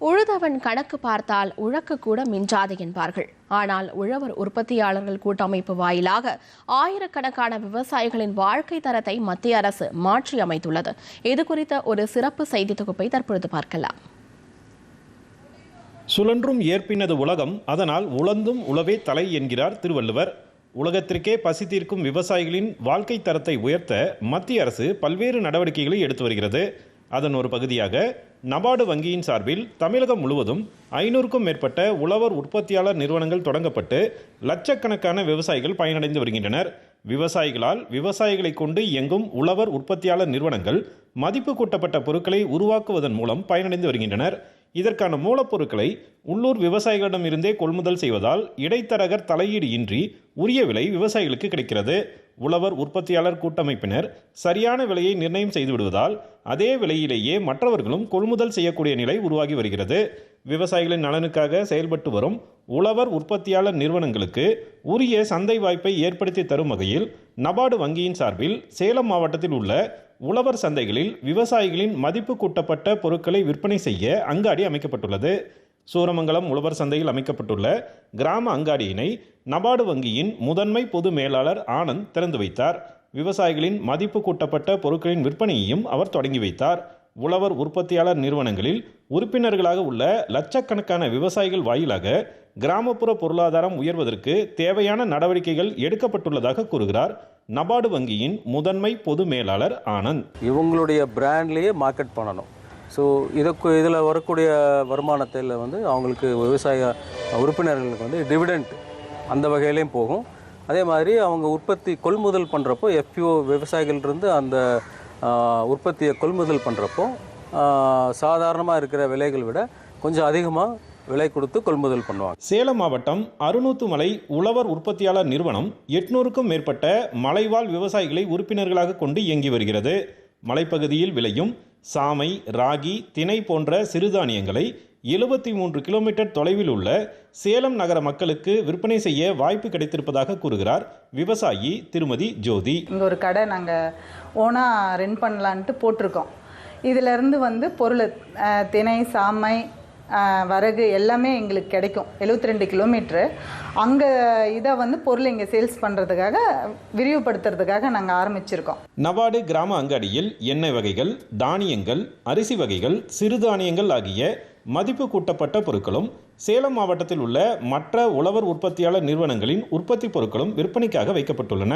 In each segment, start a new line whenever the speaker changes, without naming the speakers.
உழுதவன் கணக்கு பார்த்தால் உழக்கு கூட மிஞ்சாது என்பார்கள். ஆனால் உழவர் உற்பத்தியாளர்கள் கூட்டமைப்பு வாயிலாக ஆயிரக்கணக்கான விவசாயிகளின் வாழ்க்கை தரத்தை மத்திய அரசு மாற்றி அமைத்துள்ளது. இது குறித்த ஒரு சிறப்பு செய்தி தொகுப்பை தற்பொழுது பார்க்கலாம்.
சுழன்றும் ஏற்பினது உலகம் அதனால் உழந்தும் உழவே தலை என்கிறார் திருவள்ளுவர். உலகத்திற்கே பசி தீர்க்கும் விவசாயிகளின் வாழ்க்கை தரத்தை உயர்த்த மத்திய அரசு பல்வேறு நடவடிக்கைகளை எடுத்து வருகிறது. அதன் ஒரு பகுதியாக நபார்டு வங்கியின் சார்பில் தமிழகம் முழுவதும் ஐநூறுக்கும் மேற்பட்ட உழவர் உற்பத்தியாளர் நிறுவனங்கள் தொடங்கப்பட்டு லட்சக்கணக்கான விவசாயிகள் பயனடைந்து வருகின்றனர். விவசாயிகளால் விவசாயிகளை கொண்டு இயங்கும் உழவர் உற்பத்தியாளர் நிறுவனங்கள் மதிப்பு கூட்டப்பட்ட பொருட்களை உருவாக்குவதன் மூலம் பயனடைந்து வருகின்றனர். இதற்கான மூலப்பொருட்களை உள்ளூர் விவசாயிகளிடம் இருந்தே கொள்முதல் செய்வதால் இடைத்தரகர் தலையீடு இன்றி உரிய விலை விவசாயிகளுக்கு கிடைக்கிறது. உழவர் உற்பத்தியாளர் கூட்டமைப்பினர் சரியான விலையை நிர்ணயம் செய்துவிடுவதால் அதே விலையிலேயே மற்றவர்களும் கொள்முதல் செய்யக்கூடிய நிலை உருவாகி வருகிறது. விவசாயிகளின் நலனுக்காக செயல்பட்டு வரும் உழவர் உற்பத்தியாளர் நிறுவனங்களுக்கு உரிய சந்தை வாய்ப்பை ஏற்படுத்தி தரும் வகையில் நபார்டு வங்கியின் சார்பில் சேலம் மாவட்டத்தில் உள்ள உழவர் சந்தைகளில் விவசாயிகளின் மதிப்பு கூட்டப்பட்ட பொருட்களை விற்பனை செய்ய அங்காடி அமைக்கப்பட்டுள்ளது. சூரமங்கலம் உழவர் சந்தையில் அமைக்கப்பட்டுள்ள கிராம அங்காடியினை நபார்டு வங்கியின் முதன்மை பொது மேலாளர் ஆனந்த் திறந்து வைத்தார். விவசாயிகளின் மதிப்பு கூட்டப்பட்ட பொருட்களின் விற்பனையையும் அவர் தொடங்கி வைத்தார். உழவர் உற்பத்தியாளர் நிறுவனங்களில் உறுப்பினர்களாக உள்ள லட்சக்கணக்கான விவசாயிகள் வாயிலாக கிராமப்புற பொருளாதாரம் உயர்வதற்கு தேவையான நடவடிக்கைகள் எடுக்கப்பட்டுள்ளதாக கூறுகிறார் நபார்டு வங்கியின் முதன்மை பொது மேலாளர் ஆனந்த்.
இவங்களுடைய பிராண்ட்லேயே மார்க்கெட் பண்ணணும். ஸோ இதற்கு இதில் வரக்கூடிய வருமானத்தில் வந்து அவங்களுக்கு விவசாய உறுப்பினர்களுக்கு வந்து டிவிடெண்ட் அந்த வகையிலையும் போகும். அதே மாதிரி அவங்க உற்பத்தி கொள்முதல் பண்ணுறப்போ எஃப்யூ விவசாயிகள்லேருந்து அந்த உற்பத்தியை கொள்முதல் பண்ணுறப்போ சாதாரணமாக இருக்கிற விலைகள் விட கொஞ்சம் அதிகமாக விலை கொடுத்து கொள்முதல் பண்ணுவாங்க.
சேலம் மாவட்டம் அறுநூத்துமலை உழவர் உற்பத்தியாளர் நிறுவனம் எட்நூறுக்கும் மேற்பட்ட மலைவாழ் விவசாயிகளை உறுப்பினர்களாக கொண்டு இயங்கி வருகிறது. மலைப்பகுதியில் விளையும் சாமை ராகி தினை போன்ற சிறுதானியங்களை எழுபத்தி மூன்று கிலோமீட்டர் தொலைவில் உள்ள சேலம் நகர மக்களுக்கு விற்பனை செய்ய வாய்ப்பு கிடைத்திருப்பதாக கூறுகிறார் விவசாயி திருமதி ஜோதி.
இங்கே ஒரு கடை நாங்கள் ஓனாக ரென் பண்ணலான்ட்டு போட்டிருக்கோம். இதிலேருந்து வந்து பொருள் தினை சாமை வரகு எல்லாமே எங்களுக்கு கிடைக்கும். 72 ரெண்டு கிலோமீட்ரு. அங்கே இதை வந்து பொருள் இங்கே சேல்ஸ் பண்ணுறதுக்காக விரிவுபடுத்துறதுக்காக நாங்கள் ஆரம்பிச்சிருக்கோம்.
நவாடு கிராம அங்காடியில் எண்ணெய் வகைகள் தானியங்கள் அரிசி வகைகள் சிறுதானியங்கள் ஆகிய மதிப்பு கூட்டப்பட்ட பொருட்களும் சேலம் மாவட்டத்தில் உள்ள மற்ற உழவர் உற்பத்தியாளர் நிறுவனங்களின் உற்பத்தி பொருட்களும் விற்பனைக்காக வைக்கப்பட்டுள்ளன.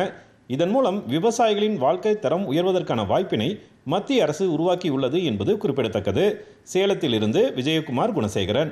இதன் மூலம் விவசாயிகளின் வாழ்க்கை தரம் உயர்வதற்கான வாய்ப்பினை மத்திய அரசு உருவாக்கியுள்ளது என்பது குறிப்பிடத்தக்கது. சேலத்திலிருந்து விஜயகுமார் குணசேகரன்.